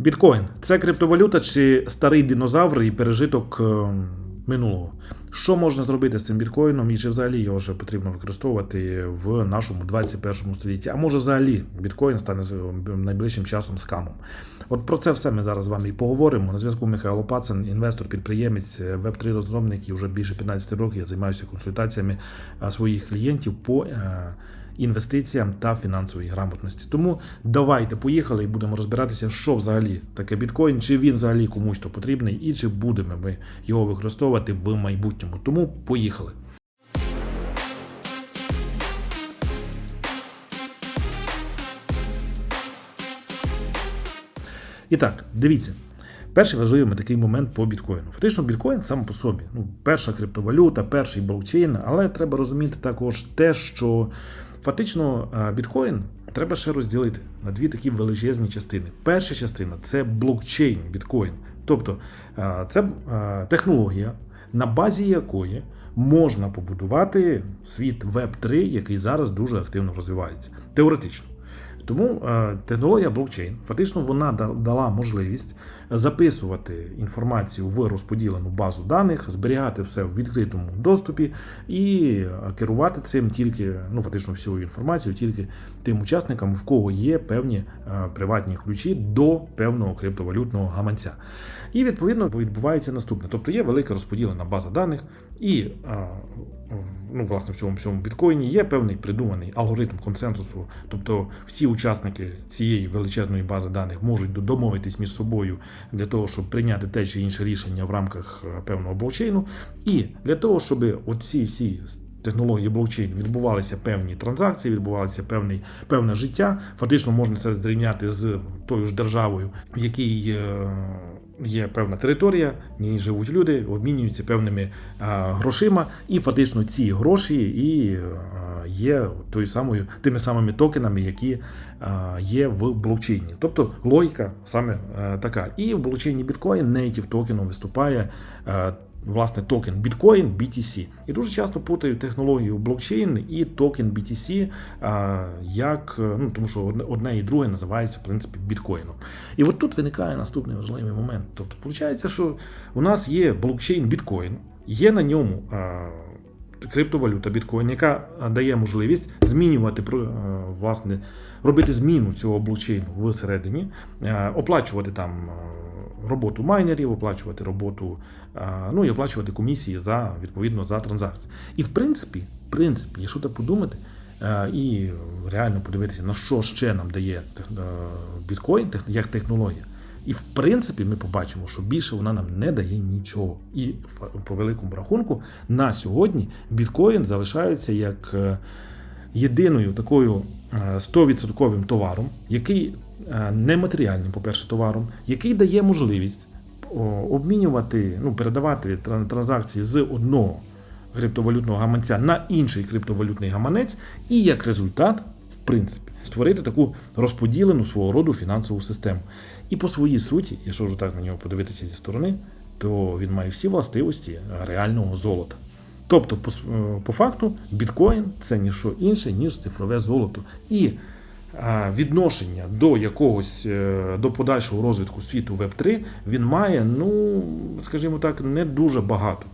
Біткоін це криптовалюта чи старий динозавр і пережиток е, минулого. Що можна зробити з цим біткоїном, і чи взагалі його вже потрібно використовувати в нашому 21 столітті? А може взагалі біткоін стане найближчим часом скамом? От про це все ми зараз з вами і поговоримо. На зв'язку Михайло Пацин, інвестор, підприємець, веб 3 розробник і вже більше 15 років я займаюся консультаціями своїх клієнтів по е, інвестиціям та фінансовій грамотності. Тому давайте поїхали і будемо розбиратися, що взагалі таке біткоін, чи він взагалі комусь то потрібний, і чи будемо ми його використовувати в майбутньому. Тому поїхали. І так, дивіться. Перший важливий такий момент по біткоїну. Фактично, біткоін сам по собі. Ну, перша криптовалюта, перший блокчейн, але треба розуміти також те, що фактично біткоін треба ще розділити на дві такі величезні частини. Перша частина це блокчейн біткоін. Тобто це технологія, на базі якої можна побудувати світ Web 3, який зараз дуже активно розвивається. Теоретично. Тому е, технологія блокчейн фактично вона дала можливість записувати інформацію в розподілену базу даних, зберігати все в відкритому доступі і е, керувати цим тільки, ну фактично всю інформацію, тільки тим учасникам, в кого є певні е, приватні ключі до певного криптовалютного гаманця. І відповідно відбувається наступне: тобто є велика розподілена база даних, і ну, власне в цьому всьому біткоїні є певний придуманий алгоритм консенсусу. Тобто всі учасники цієї величезної бази даних можуть домовитись між собою для того, щоб прийняти те чи інше рішення в рамках е, певного блокчейну. І для того, щоб оці всі технології блокчейн відбувалися певні транзакції, відбувалося певний, певне життя. Фактично можна це зрівняти з тою ж державою, в якій е, є певна територія, в ній живуть люди, обмінюються певними грошима, і фактично ці гроші і є тою самою тими самими токенами, які є в блокчейні. Тобто логіка саме е, така. І в блокчейні біткоін нейтів токеном виступає. е, Власне, токен біткоін BTC. І дуже часто путають технологію блокчейн і токен BTC, як, е, ну, тому що одне, і друге називається в принципі біткоїном. І от тут виникає наступний важливий момент. Тобто, виходить, що у нас є блокчейн біткоін, є на ньому криптовалюта біткоін, яка дає можливість змінювати власне, робити зміну цього блокчейну всередині, оплачувати там. Роботу майнерів, оплачувати роботу, ну і оплачувати комісії за відповідно за транзакції. І в принципі, в принципі, якщо так подумати, і реально подивитися, на що ще нам дає е, біткоін як технологія. І в принципі ми побачимо, що більше вона нам не дає нічого. І по великому рахунку на сьогодні біткоін залишається як е, єдиною такою е, 100% товаром, який е, нематеріальним, по-перше, товаром, який дає можливість обмінювати, ну, передавати транзакції з одного криптовалютного гаманця на інший криптовалютний гаманець, і як результат, в принципі, створити таку розподілену свого роду фінансову систему. І по своїй суті, якщо вже так на нього подивитися зі сторони, то він має всі властивості реального золота. Тобто, по, е, по факту, біткоін це ніщо інше, ніж цифрове золото. І відношення до якогось е, до подальшого розвитку світу Web 3 він має, ну скажімо так, не дуже багато.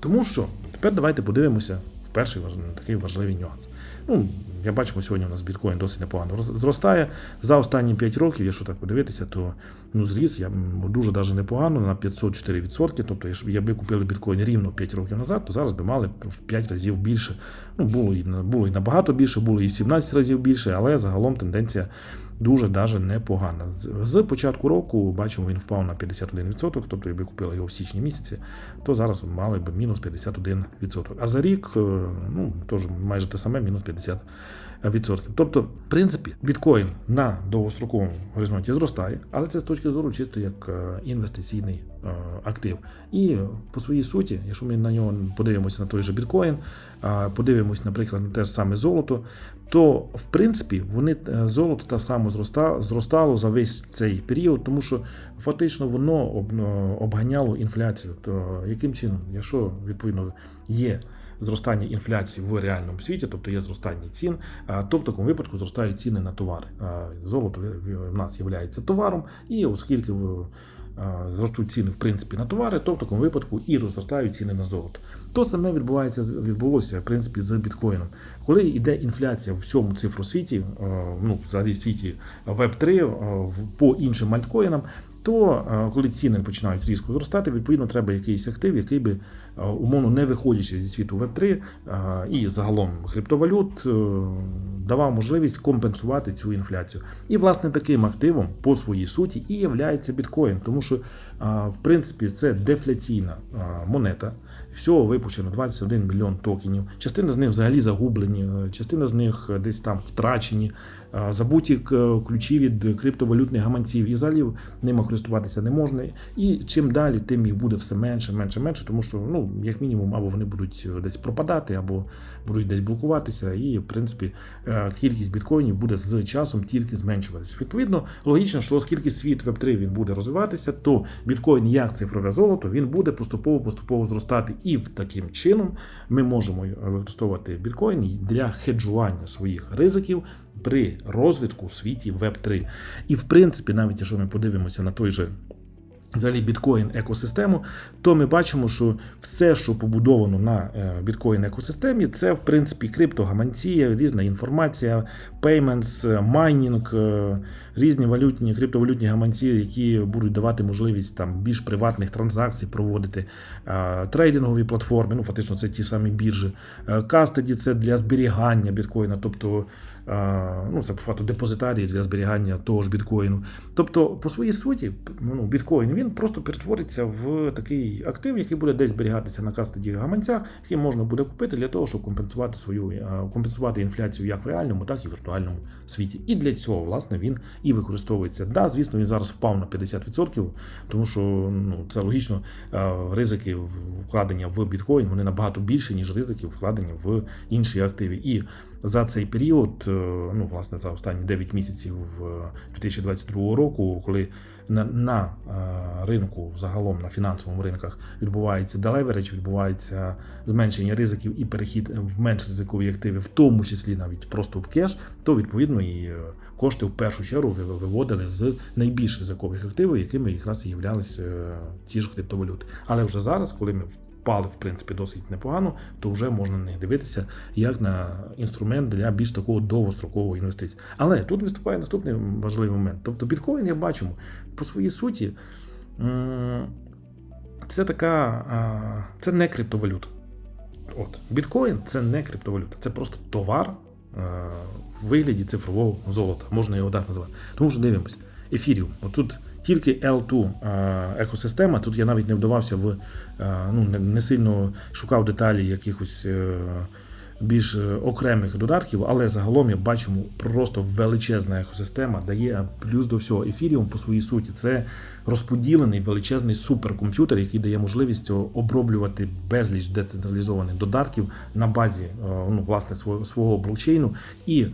Тому що тепер давайте подивимося в перший такий важливий нюанс. Ну, я бачимо, сьогодні у нас біткоін досить непогано зростає. За останні 5 років, якщо так подивитися, то ну, зріс я дуже даже непогано на 504%. Тобто, якщо б якби купили біткоін рівно 5 років назад, то зараз би мали в 5 разів більше. Ну, було і, було і набагато більше, було і в 17 разів більше, але загалом тенденція дуже даже непогана. З- З початку року бачимо, він впав на 51%, тобто, якби купили його в січні місяці, то зараз мали б мінус 51%. А за рік, е, ну, теж майже те саме, мінус 50%. Тобто, в принципі, біткоін на довгостроковому горизонті зростає, але це з точки зору чисто як е, інвестиційний е, актив. І по своїй суті, якщо ми на нього подивимося на той же біткоін, подивимось, наприклад, на те ж саме золото, то в принципі вони е, золото так само зроста, зростало за весь цей період, тому що фактично воно обганяло інфляцію. То яким чином, якщо відповідно є зростання інфляції в реальному світі, тобто є зростання цін, то в такому випадку зростають ціни на товари. Золото в- в нас є товаром, і оскільки зростуть ціни в принципі на товари, то в такому випадку і розростають ціни на золото. То саме відбувається відбулося в принципі з біткоїном. Коли йде інфляція в всьому цифросвіті, е, ну взагалі світі Web 3 по іншим альткоїнам, то е, коли ціни починають різко зростати, відповідно треба якийсь актив, який би е, умовно не виходячи зі світу Web 3 і загалом криптовалют, е, давав можливість компенсувати цю інфляцію. І власне таким активом по своїй суті і є біткоін, тому що в принципі це дефляційна монета. Всього випущено 21 мільйон токенів. Частина з них взагалі загублені, е, частина з них е, десь там втрачені, забуті ключі від криптовалютних гаманців, і взагалі ними користуватися не можна. І чим далі, тим їх буде все менше, менше, менше, тому що, ну, як мінімум, або вони будуть е, десь пропадати, або будуть десь блокуватися. І, в принципі, е, кількість біткоїнів буде з часом тільки зменшуватися. Відповідно, логічно, що оскільки світ Web3 він буде розвиватися, то біткоін як цифрове золото він буде поступово поступово зростати. І в таким чином ми можемо е, використовувати біткоін для хеджування своїх ризиків при розвитку у світі Web3. І в принципі, навіть якщо ми подивимося на той же. Взагалі біткоін екосистему, то ми бачимо, що все, що побудовано на е, біткоін екосистемі, це в принципі криптогаманція, різна інформація, е, майнінг, е, різні валютні, криптовалютні гаманці, які будуть давати можливість там більш приватних транзакцій проводити, трейдингові платформи, ну фактично це ті самі біржі. Е, Кастеді це для зберігання біткоїна, тобто ну, це по факту депозитарії для зберігання того ж біткоїну. Тобто, по своїй суті, ну, біткоін він просто перетвориться в такий актив, який буде десь зберігатися на кастеді гаманцях, який можна буде купити для того, щоб компенсувати свою компенсувати інфляцію як в реальному, так і в віртуальному світі. І для цього, власне, він і використовується. Да, звісно, він зараз впав на 50%, тому що ну, це логічно. е, Ризики вкладення в біткоін вони набагато більше, ніж ризики вкладення в інші активи. І за цей період, е, ну власне, за останні 9 місяців е, 2022 року, коли на, на е, ринку загалом на фінансовому ринках відбувається делеверидж, відбувається зменшення ризиків і перехід в менш ризикові активи, в тому числі навіть просто в кеш, то відповідно і е, кошти в першу чергу виводили з найбільш ризикових активів, якими якраз і являлися е, ці ж криптовалюти. Але вже зараз, коли ми впали в принципі досить непогано, то вже можна на них дивитися як на інструмент для більш такого довгострокового інвестицій. Але тут виступає наступний важливий момент. Тобто біткоін, як бачимо, по своїй суті, це така, це не криптовалюта. От, біткоін це не криптовалюта, це просто товар е, в вигляді цифрового золота. Можна його так назвати. Тому що дивимось, ефіріум. Отут тільки L2 е, екосистема. Тут я навіть не вдавався в е, ну, не, сильно шукав деталі якихось. е, Більш окремих додатків, але загалом я бачимо просто величезна екосистема дає плюс до всього ефіріум по своїй суті. Це розподілений величезний суперкомп'ютер, який дає можливість оброблювати безліч децентралізованих додатків на базі ну, власне свого, блокчейну і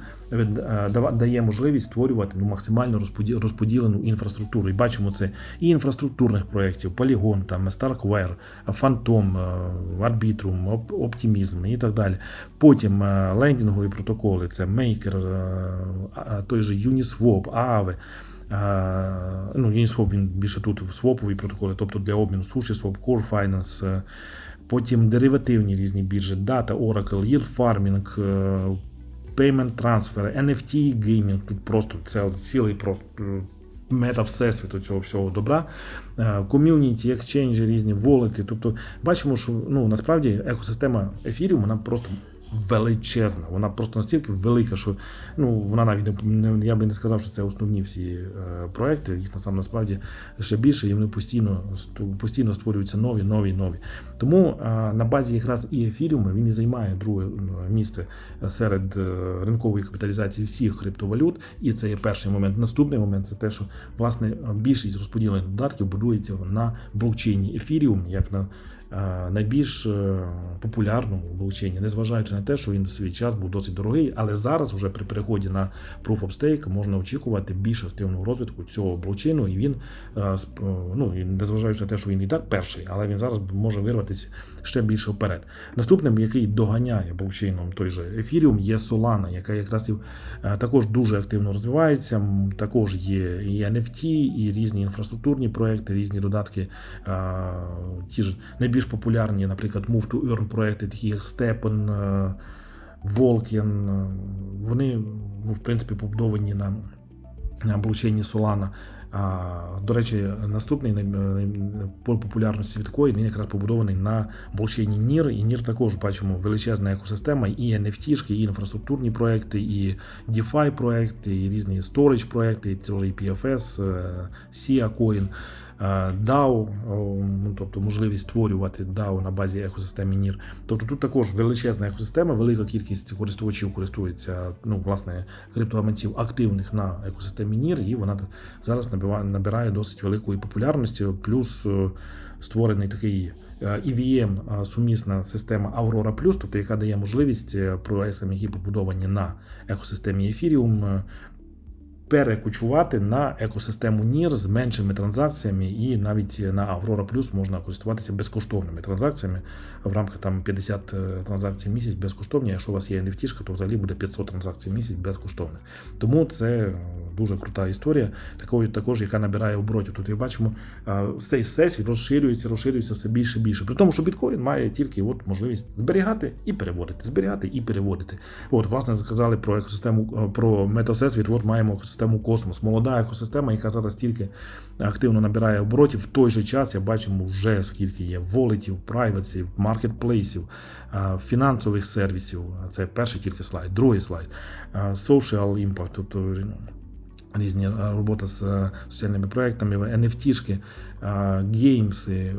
дає можливість створювати ну, максимально розподілену інфраструктуру. І бачимо це і інфраструктурних проєктів, Polygon, там, Starkware, Phantom, е, Arbitrum, Optimism і так далі. Потім е, лендінгові протоколи, це Maker, е, той же Uniswap, Aave. Е, Ну, Uniswap він більше тут в свопові протоколи, тобто для обміну SushiSwap, Core Finance, е, потім деривативні різні біржі, Data, Oracle, Yield Farming, е, Payment трансфери, NFT геймінг. тут просто це цілий просто е, мета всесвіту цього всього добра. Е, Ком'юніті, екченджі, різні волети. Тобто бачимо, що ну, насправді екосистема ефіріуму вона просто величезна. Вона просто настільки велика, що ну, вона навіть не, я би не сказав, що це основні всі е, проекти. Їх насам насправді ще більше, і вони постійно, постійно створюються нові, нові, нові. Тому е, на базі якраз і ефіріуму він і займає друге місце серед е, ринкової капіталізації всіх криптовалют. І це є перший момент. Наступний момент це те, що власне більшість розподілених додатків будується на блокчейні Ethereum, як на найбільш е, популярному блокчейні, незважаючи на те, що він в свій час був досить дорогий, але зараз, вже при переході на Proof of Stake, можна очікувати більш активного розвитку цього блокчейну, і він, е, ну, незважаючи на те, що він і так перший, але він зараз може вирватися ще більше вперед. Наступним, який доганяє блокчейном той же Ethereum, є Solana, яка якраз і, е, також дуже активно розвивається. Також є і NFT, і різні інфраструктурні проекти, різні додатки. е, Ті ж найбільш популярні, наприклад, Move to Earn проекти, такі як Волкен. е, Вони, ну, в принципі, побудовані на, блокчейні Solana. До речі, наступний по популярності біткоін він якраз побудований на блокчейні NIR. І NIR також бачимо величезна екосистема, і NFT, і інфраструктурні проекти, і DeFi проекти, і різні storage проекти, і PFS, е, SIA Coin, DAO, ну, тобто можливість створювати DAO на базі екосистеми NIR. Тобто тут також величезна екосистема, велика кількість користувачів користується, ну, власне, криптогаманців активних на екосистемі NIR, і вона зараз набиває, набирає досить великої популярності. Плюс е, створений такий е, EVM, е, сумісна система Aurora Plus, тобто яка дає можливість е, проектам, які побудовані на екосистемі Ethereum, е, перекочувати на екосистему NIR з меншими транзакціями, і навіть на Aurora Plus можна користуватися безкоштовними транзакціями в рамках там 50 е, транзакцій в місяць безкоштовні. Якщо у вас є NFT, то взагалі буде 500 транзакцій в місяць безкоштовних. Тому це дуже крута історія, такою також, яка набирає оборотів. Тут як бачимо, е, цей всесвіт розширюється, розширюється все більше і більше. При тому, що біткоін має тільки от можливість зберігати і переводити, зберігати і переводити. От, власне, сказали про екосистему, е, про метасесвіт. От маємо екосистему космос. Молода екосистема, яка зараз тільки активно набирає оборотів. В той же час я бачимо вже скільки є волетів, прайватів, маркетплейсів, фінансових сервісів. Це перший тільки слайд, другий слайд. Social impact, тобто різні робота з е, соціальними проектами, NFT-шки, геймси, е,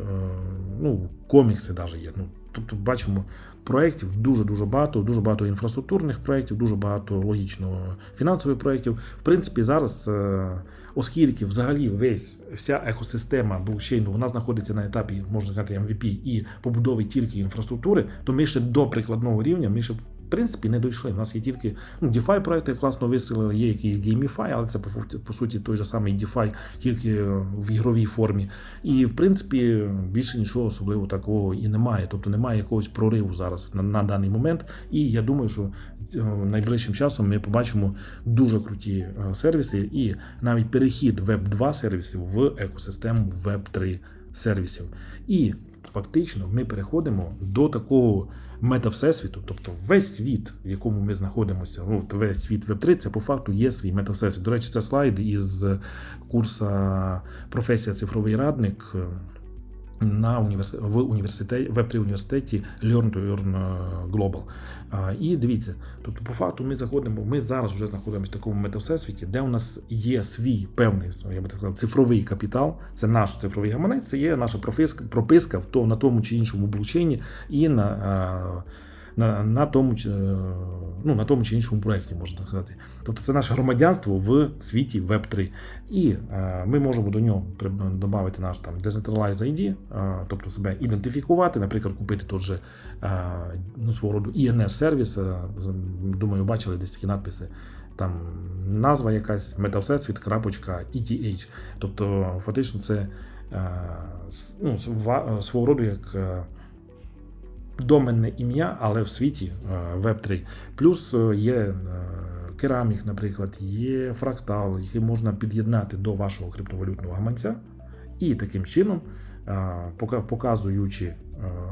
ну, комікси навіть є. Ну, тобто бачимо проєктів дуже-дуже багато, дуже багато інфраструктурних проєктів, дуже багато логічно фінансових проєктів. В принципі, зараз, е, оскільки взагалі весь вся екосистема блокчейну вона знаходиться на етапі, можна сказати, MVP і побудови тільки інфраструктури, то ми ще до прикладного рівня ми ще в принципі не дійшли. У нас є тільки ну, DeFi проекти класно вистрілили, є якийсь GameFi, але це по, по суті той же самий DeFi, тільки в ігровій формі. І в принципі більше нічого особливо такого і немає. Тобто немає якогось прориву зараз на, на даний момент. І я думаю, що е, найближчим часом ми побачимо дуже круті е, сервіси і навіть перехід Web 2 сервісів в екосистему Web 3 сервісів. І фактично ми переходимо до такого мета-всесвіту, тобто весь світ, в якому ми знаходимося, ну, весь світ Web3, це по факту є свій мета-всесвіт. До речі, це слайд із курсу професія цифровий радник. Е, На університет в університеті в при університеті Learn to Earn е, Global. І дивіться, тобто, по факту, ми заходимо. Ми зараз вже знаходимося в такому метавсесвіті, де у нас є свій певний я би так сказав, цифровий капітал. Це наш цифровий гаманець, це є наша прописка, прописка в то, на тому чи іншому блокчейні і на. На, на, тому, е, ну, на тому чи іншому проєкті, можна так сказати. Тобто це наше громадянство в світі Web3. І е, ми можемо до нього додати наш там Decentralized ID, е, тобто себе ідентифікувати, наприклад, купити тут же е, ну, свого роду INS-сервіс. е, Думаю, бачили десь такі надписи. Там назва якась metavsesвіт.eth. Тобто, фактично, це е, ну, свого роду як. Доменне ім'я, але в світі е, Web3. Плюс е, є е, керамік, наприклад, є фрактал, який можна під'єднати до вашого криптовалютного гаманця, і таким чином, показуючи,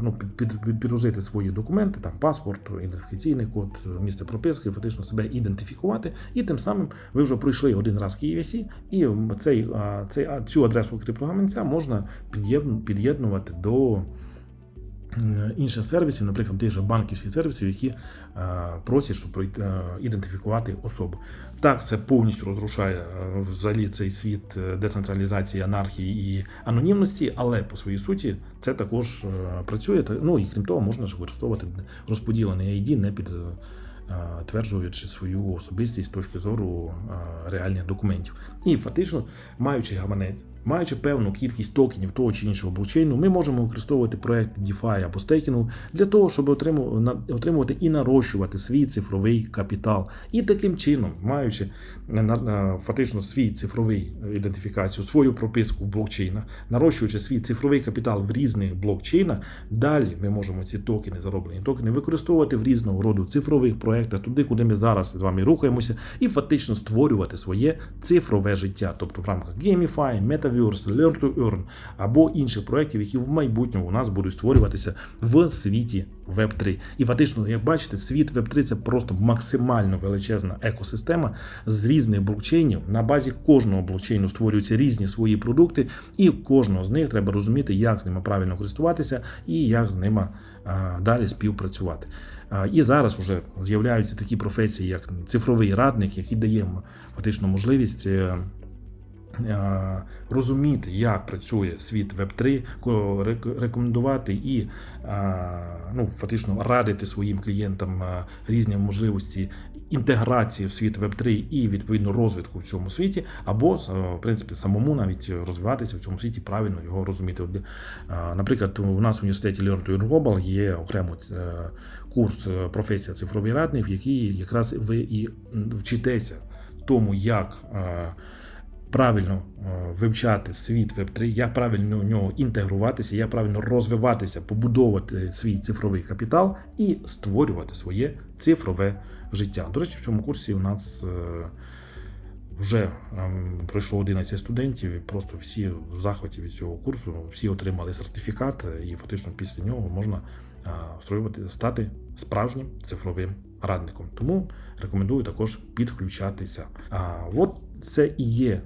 ну, під, під, під- підгрузити свої документи, там паспорт, ідентифікаційний код, місце прописки, фактично себе ідентифікувати, і тим самим ви вже пройшли один раз KYC, і цей, цей, цю адресу криптогаманця можна під'єднувати до інших сервісів, наприклад, тих же банківських сервісів, які е, просять, щоб е, ідентифікувати особу. Так, це повністю розрушає е, взагалі цей світ е, децентралізації, анархії і анонімності, але по своїй суті це також е, працює. Ну і крім того, можна ж використовувати розподілений ID, не під. Е, Тверджуючи свою особистість з точки зору е, реальних документів. І фактично, маючи гаманець, Маючи певну кількість токенів того чи іншого блокчейну, ми можемо використовувати проекти DeFi або стейкінгу для того, щоб отримувати і нарощувати свій цифровий капітал. І таким чином, маючи фактично свій цифровий ідентифікацію, свою прописку в блокчейнах, нарощуючи свій цифровий капітал в різних блокчейнах, далі ми можемо ці токени, зароблені токени, використовувати в різного роду цифрових проєктах, туди, куди ми зараз з вами рухаємося, і фактично створювати своє цифрове життя, тобто в рамках Gamify, Metaverse, Learn to Earn або інших проєктів, які в майбутньому у нас будуть створюватися в світі Web3. І фактично, як бачите, світ Web3 це просто максимально величезна екосистема з різних блокчейнів. На базі кожного блокчейну створюються різні свої продукти, і кожного з них треба розуміти, як ними правильно користуватися і як з ними а, далі співпрацювати. І зараз вже з'являються такі професії, як цифровий радник, який дає фактично можливість. е, е, Розуміти, як працює світ Web3, рекомендувати і ну, фактично радити своїм клієнтам е, різні можливості інтеграції в світ Web3 і відповідно розвитку в цьому світі, або е, в принципі самому навіть розвиватися в цьому світі, правильно його розуміти. Е, Наприклад, у нас в університеті Learn to Global є окремо е, курс професія цифровий радник, в якій якраз ви і вчитеся тому, як. Правильно вивчати світ Web3, як правильно в нього інтегруватися, як правильно розвиватися, побудовувати свій цифровий капітал і створювати своє цифрове життя. До речі, в цьому курсі у нас е, вже ем, пройшло 11 студентів, і просто всі в захваті від цього курсу, всі отримали сертифікат, і фактично після нього можна е, створювати, стати справжнім цифровим радником. Тому рекомендую також підключатися. А от це і є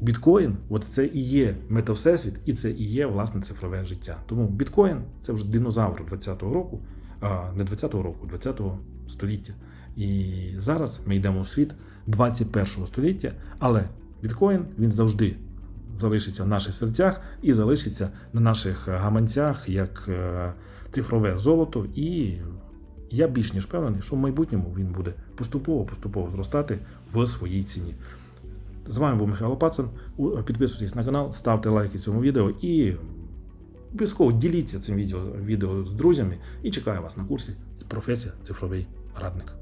біткоін, от це і є метавсесвіт, і це і є власне цифрове життя. Тому біткоін це вже динозавр 20-го року, а не 20-го року, 20-го століття. І зараз ми йдемо у світ 21-го століття, але біткоін він завжди залишиться в наших серцях і залишиться на наших гаманцях як е, цифрове золото. І я більш ніж впевнений, що в майбутньому він буде поступово-поступово зростати в своїй ціні. З вами був Михайло Пацан. Підписуйтесь на канал, ставте лайки цьому відео і обов'язково діліться цим відео, відео з друзями. І чекаю вас на курсі Професія цифровий радник.